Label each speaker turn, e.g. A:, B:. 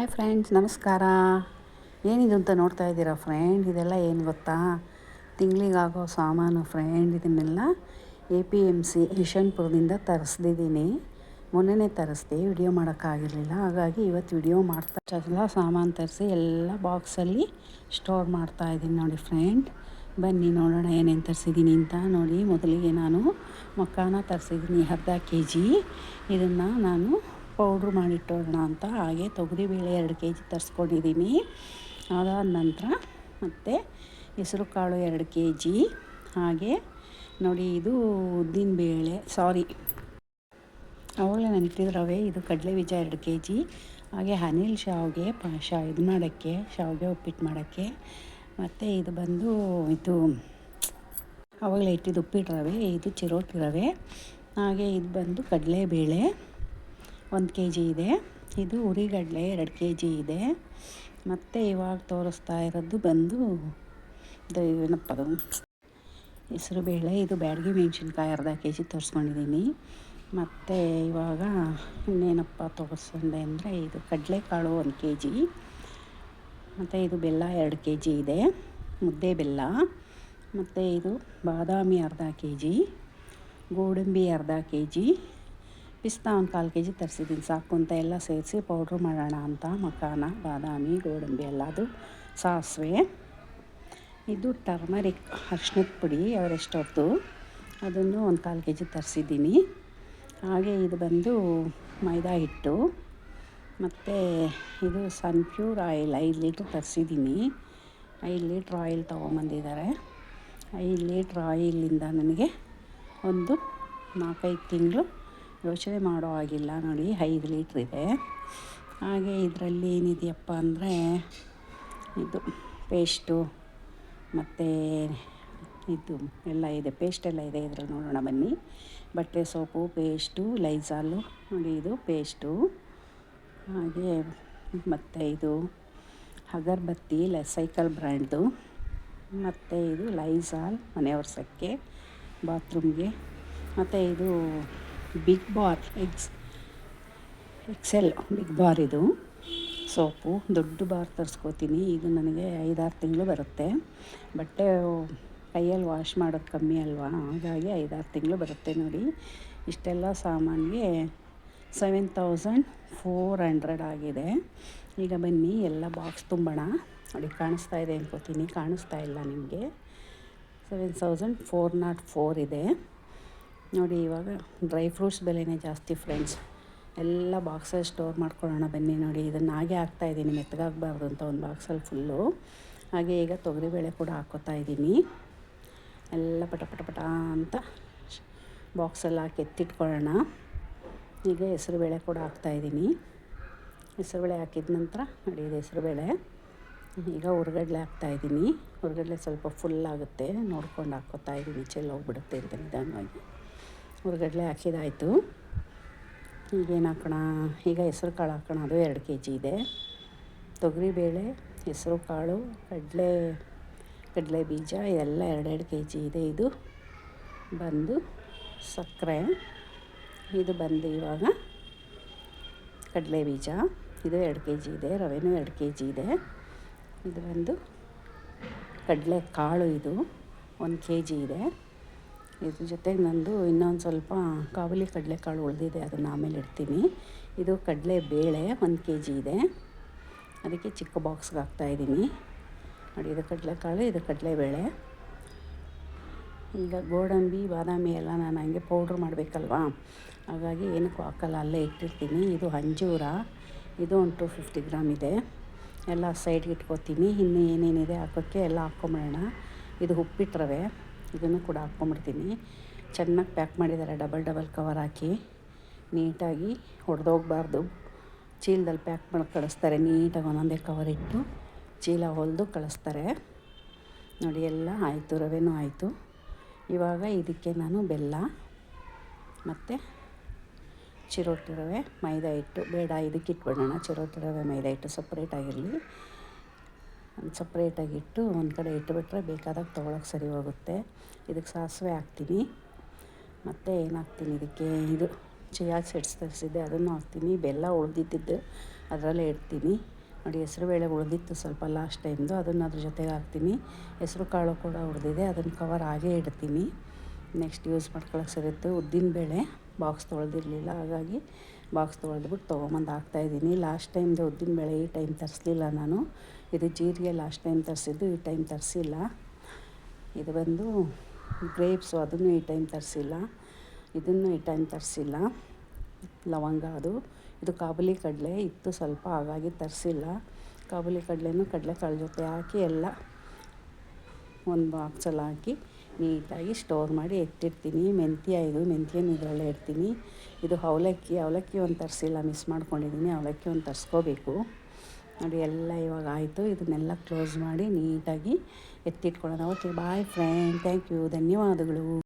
A: Hi friends ನಮಸ್ಕಾರ. ಏನಿದು ಅಂತ ನೋಡ್ತಾ ಇದ್ದೀರಾ ಫ್ರೆಂಡ್ ಇದೆಲ್ಲ ಏನು ಗೊತ್ತಾ? ತಿಂಗಳಿಗಾಗೋ ಸಾಮಾನು ಫ್ರೆಂಡ್ ಇದನ್ನೆಲ್ಲ ಎ ಪಿ ಎಂ ಸಿ ಯಶವಂತಪುರದಿಂದ ತರಿಸ್ದಿದ್ದೀನಿ. ಮೊನ್ನೆನೇ ತರಿಸ್ದೆ ವಿಡಿಯೋ ಮಾಡೋಕ್ಕಾಗಿರಲಿಲ್ಲ. ಹಾಗಾಗಿ ಇವತ್ತು ವಿಡಿಯೋ ಮಾಡ್ತಾ ಎಲ್ಲ ಸಾಮಾನು ತರಿಸಿ ಎಲ್ಲ ಬಾಕ್ಸಲ್ಲಿ ಸ್ಟೋರ್ ಮಾಡ್ತಾ ಇದ್ದೀನಿ ನೋಡಿ ಫ್ರೆಂಡ್ ಬನ್ನಿ ನೋಡೋಣ ಏನೇನು ತರಿಸಿದ್ದೀನಿ ಅಂತ. ನೋಡಿ, ಮೊದಲಿಗೆ ನಾನು ಮಕ್ಕಾನ ತರಿಸಿದ್ದೀನಿ, ಅರ್ಧ ಕೆ ಜಿ ಇದನ್ನು ನಾನು ಪೌಡ್ರ್ ಮಾಡಿಟ್ಟೋಣ ಅಂತ ಹಾಗೆ ತೊಗರಿಬೇಳೆ ಎರಡು ಕೆ ಜಿ ತರಿಸ್ಕೊಂಡಿದ್ದೀನಿ. ಅದಾದ ನಂತರ ಮತ್ತು ಹೆಸರು ಕಾಳು ಎರಡು ಕೆ ಜಿ. ಹಾಗೆ ನೋಡಿ ಇದು ಉದ್ದಿನ ಬೇಳೆ, ಸಾರಿ. ಅವಾಗಲೇ ನಾನು ಇಟ್ಟಿದ್ದ ರವೆ, ಇದು ಕಡಲೆ ಬೀಜ ಎರಡು ಕೆ ಜಿ. ಹಾಗೆ ಅನಿಲ್ ಶಾವ್ಗೆ ಪ ಶಾ ಇದು ಮಾಡೋಕ್ಕೆ, ಶಾವ್ಗೆ ಉಪ್ಪಿಟ್ಟು ಮಾಡೋಕ್ಕೆ. ಮತ್ತು ಇದು ಬಂದು ಇದು ಅವಾಗಲೇ ಇಟ್ಟಿದ್ದು ಉಪ್ಪಿಟ್ಟು ರವೆ, ಇದು ಚಿರೋಟಿ ರವೆ. ಹಾಗೆ ಇದು ಬಂದು ಕಡಲೆಬೇಳೆ ಒಂದು ಕೆ ಜಿ ಇದೆ. ಇದು ಉರಿಗಡಲೆ ಎರಡು ಕೆ ಜಿ ಇದೆ. ಮತ್ತು ಇವಾಗ ತೋರಿಸ್ತಾ ಇರೋದು ಬಂದು ಇದು ಹೆಸರು ಬೇಳೆ, ಇದು ಬ್ಯಾಡಗಿ ಮೆಣಸಿನ್ಕಾಯಿ ಅರ್ಧ ಕೆ ಜಿ ತೋರಿಸ್ಕೊಂಡಿದ್ದೀನಿ. ಮತ್ತು ಇವಾಗ ಇನ್ನೇನಪ್ಪ ತೋರಿಸ್ಕೊಂಡೆ ಅಂದರೆ ಇದು ಕಡಲೆಕಾಳು ಒಂದು ಕೆ ಜಿ. ಮತ್ತು ಇದು ಬೆಲ್ಲ ಎರಡು ಕೆ ಜಿ ಇದೆ. ಮುದ್ದೆ ಬೆಲ್ಲ. ಮತ್ತು ಇದು ಬಾದಾಮಿ ಅರ್ಧ ಕೆ ಜಿ. ಗೋಡಂಬಿ ಅರ್ಧ ಕೆ ಜಿ. ಪಿಸ್ತಾ ಒಂದು ಕಾಲು ಕೆ ಜಿ ತರಿಸಿದ್ದೀನಿ ಸಾಕು ಅಂತ ಎಲ್ಲ ಸೇರಿಸಿ ಪೌಡ್ರ್ ಮಾಡೋಣ ಅಂತ ಮಕಾನ ಬಾದಾಮಿ, ಗೋಡಂಬಿ ಎಲ್ಲ. ಅದು ಸಾಸಿವೆ. ಇದು ಟರ್ಮರಿಕ್ ಅರ್ಶಿನದ ಪುಡಿ ಅವರೆಷ್ಟೊತ್ತು ಅದನ್ನು ಒಂದು ಕಾಲು ಕೆ ಜಿ ತರಿಸಿದ್ದೀನಿ. ಹಾಗೆ ಇದು ಬಂದು ಮೈದಾ ಹಿಟ್ಟು. ಮತ್ತು ಇದು ಸನ್ಪ್ಯೂರ್ ಆಯಿಲ್ ಐದು ಲೀಟ್ರ್ ತರಿಸಿದ್ದೀನಿ. ಐದು ಲೀಟ್ರ್ ಆಯಿಲ್ ತೊಗೊಂಬಂದಿದ್ದಾರೆ. ಐದು ಲೀಟ್ರ್ ಆಯಿಲಿಂದ ನನಗೆ ಒಂದು ನಾಲ್ಕೈದು ತಿಂಗಳು ಯೋಚನೆ ಮಾಡೋ ಹಾಗಿಲ್ಲ ನೋಡಿ, ಐದು ಲೀಟ್ರ್ ಇದೆ. ಹಾಗೆ ಇದರಲ್ಲಿ ಏನಿದೆಯಪ್ಪ ಅಂದರೆ, ಇದು ಪೇಸ್ಟು ಮತ್ತು ಇದು ಎಲ್ಲ ಇದೆ, ಪೇಸ್ಟ್ ಎಲ್ಲ ಇದೆ ಇದರಲ್ಲಿ ನೋಡೋಣ ಬನ್ನಿ. ಬಟ್ಟೆ ಸೋಪು, ಪೇಸ್ಟು ಲೈಝಾಲು ನೋಡಿ ಇದು ಪೇಸ್ಟು. ಹಾಗೆ ಮತ್ತು ಇದು ಅಗರ್ಬತ್ತಿ, ಲ, ಸೈಕಲ್ ಬ್ರ್ಯಾಂಡ್ದು. ಮತ್ತು ಇದು ಲೈಝಾಲ್ ಮನೆ ಒರೆಸೋಕ್ಕೆ ಬಾತ್ರೂಮ್ಗೆ. ಮತ್ತು ಇದು big bar X XL big bar ಇದು. ಸೋಪು, ದೊಡ್ಡ ಬಾರ್ ತರಿಸ್ಕೋತೀನಿ. ಇದು ನನಗೆ ಐದಾರು ತಿಂಗಳು ಬರುತ್ತೆ. ಬಟ್ಟೆ ಕೈಯಲ್ಲಿ ವಾಶ್ ಮಾಡೋದು ಕಮ್ಮಿ ಅಲ್ವಾ? ಹಾಗಾಗಿ ಐದಾರು ತಿಂಗಳು ಬರುತ್ತೆ ನೋಡಿ. ಇಷ್ಟೆಲ್ಲ ಸಾಮಾನಿಗೆ ಸೆವೆನ್ ತೌಸಂಡ್ ಫೋರ್ ಹಂಡ್ರೆಡ್ ಆಗಿದೆ. ಈಗ ಬನ್ನಿ, ಎಲ್ಲ ಬಾಕ್ಸ್ ತುಂಬೋಣ. ನೋಡಿ, ಕಾಣಿಸ್ತಾ ಇದೆ ಅನ್ಕೋತೀನಿ. ಕಾಣಿಸ್ತಾ ಇಲ್ಲ ನಿಮಗೆ. Seven thousand four nought four ಇದೆ. ನೋಡಿ, ಇವಾಗ ಡ್ರೈ ಫ್ರೂಟ್ಸ್ ಬೆಲೆನೇ ಜಾಸ್ತಿ ಫ್ರೆಂಡ್ಸ್ ಎಲ್ಲ ಬಾಕ್ಸಲ್ಲಿ ಸ್ಟೋರ್ ಮಾಡ್ಕೊಳ್ಳೋಣ ಬನ್ನಿ ನೋಡಿ. ಇದನ್ನು ಹಾಗೆ ಹಾಕ್ತಾಯಿದ್ದೀನಿ ಮೆತ್ತಗಾಗಬಾರ್ದು ಅಂತ ಒಂದು ಬಾಕ್ಸಲ್ಲಿ ಫುಲ್ಲು ಹಾಗೆ ಈಗ ತೊಗರಿಬೇಳೆ ಕೂಡ ಹಾಕೋತಾ ಇದ್ದೀನಿ. ಎಲ್ಲ ಪಟ ಪಟ ಪಟ ಅಂತ ಬಾಕ್ಸಲ್ಲಿ ಹಾಕಿ ಎತ್ತಿಟ್ಕೊಳ್ಳೋಣ. ಈಗ ಹೆಸರುಬೇಳೆ ಕೂಡ ಹಾಕ್ತಾಯಿದ್ದೀನಿ ಹೆಸರುಬೇಳೆ ಹಾಕಿದ ನಂತರ ನೋಡಿ, ಇದು ಹೆಸರುಬೇಳೆ. ಈಗ ಹುರ್ಗಡ್ಲೆ ಹಾಕ್ತಾಯಿದ್ದೀನಿ ಹುರ್ಗಡ್ಲೆ ಸ್ವಲ್ಪ ಫುಲ್ ಆಗುತ್ತೆ. ನೋಡ್ಕೊಂಡು ಹಾಕ್ಕೋತಾ ಇದ್ದೀನಿ. ಚೆಲ್ಲೋಗ್ಬಿಡುತ್ತೆ ಅಂತ ನಿಧಾನವಾಗಿ. ಹುರ್ಗಡ್ಲೆ ಹಾಕಿದಾಯಿತು. ಈಗೇನು ಹಾಕೋಣ ಈಗ ಹೆಸರು ಕಾಳು ಹಾಕೋಣ. ಅದು ಎರಡು ಕೆ ಜಿ ಇದೆ. ತೊಗರಿಬೇಳೆ, ಹೆಸರು ಕಾಳು, ಕಡಲೆ ಕಡಲೆ ಬೀಜ ಎಲ್ಲ ಎರಡೆರಡು ಕೆ ಜಿ ಇದೆ. ಇದು ಬಂದು ಸಕ್ಕರೆ. ಇದು ಬಂದು ಇವಾಗ ಕಡಲೆ ಬೀಜ. ಇದು ಎರಡು ಕೆ ಜಿ ಇದೆ. ರವೆನೂ ಎರಡು ಕೆ ಜಿ ಇದೆ. ಇದು ಬಂದು ಕಡಲೆ ಕಾಳು ಇದು. ಒಂದು ಕೆ ಜಿ ಇದೆ. ಇದ್ರ ಜೊತೆಗೆ ನಂದು ಇನ್ನೊಂದು ಸ್ವಲ್ಪ ಕಾಬೂಲಿ ಕಡಲೆಕಾಳು ಉಳಿದಿದೆ, ಅದನ್ನು ಆಮೇಲೆ ಇಡ್ತೀನಿ. ಇದು ಕಡಲೆ ಬೇಳೆ ಒಂದು ಕೆ ಜಿ ಇದೆ. ಅದಕ್ಕೆ ಚಿಕ್ಕ ಬಾಕ್ಸ್ಗೆ ಹಾಕ್ತಾಯಿದ್ದೀನಿ ನೋಡಿ, ಇದು ಕಡಲೆಕಾಳು, ಇದು ಕಡಲೆಬೇಳೆ ಈಗ ಗೋಡಂಬಿ, ಬಾದಾಮಿ ಎಲ್ಲ ನಾನು ಹಂಗೆ ಪೌಡ್ರ್ ಮಾಡಬೇಕಲ್ವಾ? ಹಾಗಾಗಿ ಏನಕ್ಕೂ ಹಾಕಲ್ಲ, ಅಲ್ಲೇ ಇಟ್ಟಿರ್ತೀನಿ. ಇದು ಅಂಜೂರ, ಇದು ಒಂದು ಟು ಫಿಫ್ಟಿ ಗ್ರಾಮ್ ಇದೆ. ಎಲ್ಲ ಸೈಡ್ಗೆ ಇಟ್ಕೋತೀನಿ. ಇನ್ನು ಏನೇನಿದೆ ಹಾಕೋಕ್ಕೆ ಎಲ್ಲ ಹಾಕ್ಕೊಂಬಿಡೋಣ ಇದು ಉಪ್ಪಿಟ್ಟು ರವೆ ಇದನ್ನು ಕೂಡ ಹಾಕ್ಕೊಂಬಿಡ್ತೀನಿ. ಚೆನ್ನಾಗಿ ಪ್ಯಾಕ್ ಮಾಡಿದ್ದಾರೆ ಡಬಲ್ ಡಬಲ್ ಕವರ್ ಹಾಕಿ. ನೀಟಾಗಿ ಹೊಡೆದೋಗ್ಬಾರ್ದು ಚೀಲದಲ್ಲಿ ಪ್ಯಾಕ್ ಮಾಡಿ ಕಳಿಸ್ತಾರೆ, ನೀಟಾಗಿ ಒಂದೊಂದೇ ಕವರ್ ಇಟ್ಟು ಚೀಲ ಹೊಲಿದು ಕಳಿಸ್ತಾರೆ. ನೋಡಿ, ಎಲ್ಲ ಆಯಿತು, ರವೆನೂ ಆಯಿತು. ಇವಾಗ ಇದಕ್ಕೆ ನಾನು ಬೆಲ್ಲ ಮತ್ತು ಚಿರೋಟಿ ರವೆ ಮೈದಾ ಹಿಟ್ಟು. ಬೇಡ, ಇದಕ್ಕೆ ಇಟ್ಬಿಡೋಣ. ಚಿರೋಟಿ ರವೆ ಮೈದಾ ಹಿಟ್ಟು ಸಪ್ರೇಟಾಗಿರಲಿ ಸಪ್ರೇಟಾಗಿ ಇಟ್ಟು ಒಂದು ಕಡೆ ಇಟ್ಟುಬಿಟ್ರೆ ಬೇಕಾದಾಗ ತೊಗೊಳಕ್ಕೆ ಸರಿ ಹೋಗುತ್ತೆ. ಇದಕ್ಕೆ ಸಾಸಿವೆ ಹಾಕ್ತೀನಿ. ಮತ್ತು ಏನು ಹಾಕ್ತೀನಿ? ಇದಕ್ಕೆ ಇದು ಚಿಯಾ ಸೆಟ್ಸ್ ತರಿಸಿದ್ದೆ. ಅದನ್ನು ಹಾಕ್ತೀನಿ. ಬೆಲ್ಲ ಉಳಿದಿದ್ದು ಅದರಲ್ಲೇ ಇಡ್ತೀನಿ. ನೋಡಿ ಹೆಸರುಬೇಳೆ ಉಳಿದಿತ್ತು ಸ್ವಲ್ಪ ಲಾಸ್ಟ್ ಟೈಮ್ದು ಅದನ್ನು ಅದ್ರ ಜೊತೆಗೆ ಹಾಕ್ತೀನಿ. ಹೆಸರು ಕಾಳು ಕೂಡ ಉಳಿದಿದೆ. ಅದನ್ನು ಕವರ್ ಹಾಗೇ ಇಡ್ತೀನಿ. ನೆಕ್ಸ್ಟ್ ಯೂಸ್ ಮಾಡ್ಕೊಳಕ್ಕೆ ಉದ್ದಿನ ಬೇಳೆ ಬಾಕ್ಸ್ ತೊಳೆದಿರಲಿಲ್ಲ. ಹಾಗಾಗಿ ಬಾಕ್ಸ್ ತೊಳೆದ್ಬಿಟ್ಟು ತೊಗೊಂಬಂದು ಹಾಕ್ತಾಯಿದ್ದೀನಿ ಲಾಸ್ಟ್ ಟೈಮ್ದು ಉದ್ದಿನಬೇಳೆ ಈ ಟೈಮ್ ತರಿಸ್ಲಿಲ್ಲ ನಾನು. ಇದು ಜೀರಿಗೆ ಲಾಸ್ಟ್ ಟೈಮ್ ತರಿಸಿದ್ದು, ಈ ಟೈಮ್ ತರಿಸಿಲ್ಲ. ಇದು ಬಂದು ಗ್ರೇಪ್ಸು ಅದನ್ನು ಈ ಟೈಮ್ ತರಿಸಿಲ್ಲ. ಇದನ್ನು ಈ ಟೈಮ್ ತರಿಸಿಲ್ಲ. ಲವಂಗ ಅದು. ಇದು ಕಾಬುಲಿ ಕಡಲೆ, ಇತ್ತು ಸ್ವಲ್ಪ, ಹಾಗಾಗಿ ತರಿಸಿಲ್ಲ. ಕಾಬುಲಿ ಕಡಲೆನೂ ಕಡಲೆಕಾಳು ಜೊತೆ ಹಾಕಿ ಎಲ್ಲ ಒಂದು ಬಾಕ್ಸಲ್ಲಿ ಹಾಕಿ ನೀಟಾಗಿ ಸ್ಟೋರ್ ಮಾಡಿ ಇಟ್ಟಿರ್ತೀನಿ ಮೆಂತ್ಯ ಇದು, ಮೆಂತ್ಯನೂ ಇದರಲ್ಲೇ ಇಡ್ತೀನಿ. ಇದು ಅವಲಕ್ಕಿ ಅವಲಕ್ಕಿ ಒಂದು ತರಿಸಿಲ್ಲ ಮಿಸ್ ಮಾಡ್ಕೊಂಡಿದ್ದೀನಿ. ಅವಲಕ್ಕಿ ಒಂದು ತರಿಸ್ಕೋಬೇಕು. ನೋಡಿ, ಎಲ್ಲ ಇವಾಗ ಆಯಿತು. ಇದನ್ನೆಲ್ಲ ಕ್ಲೋಸ್ ಮಾಡಿ ನೀಟಾಗಿ ಎತ್ತಿಟ್ಕೊಳ್ಳೋಣ. Okay bye friend thank you ಧನ್ಯವಾದಗಳು.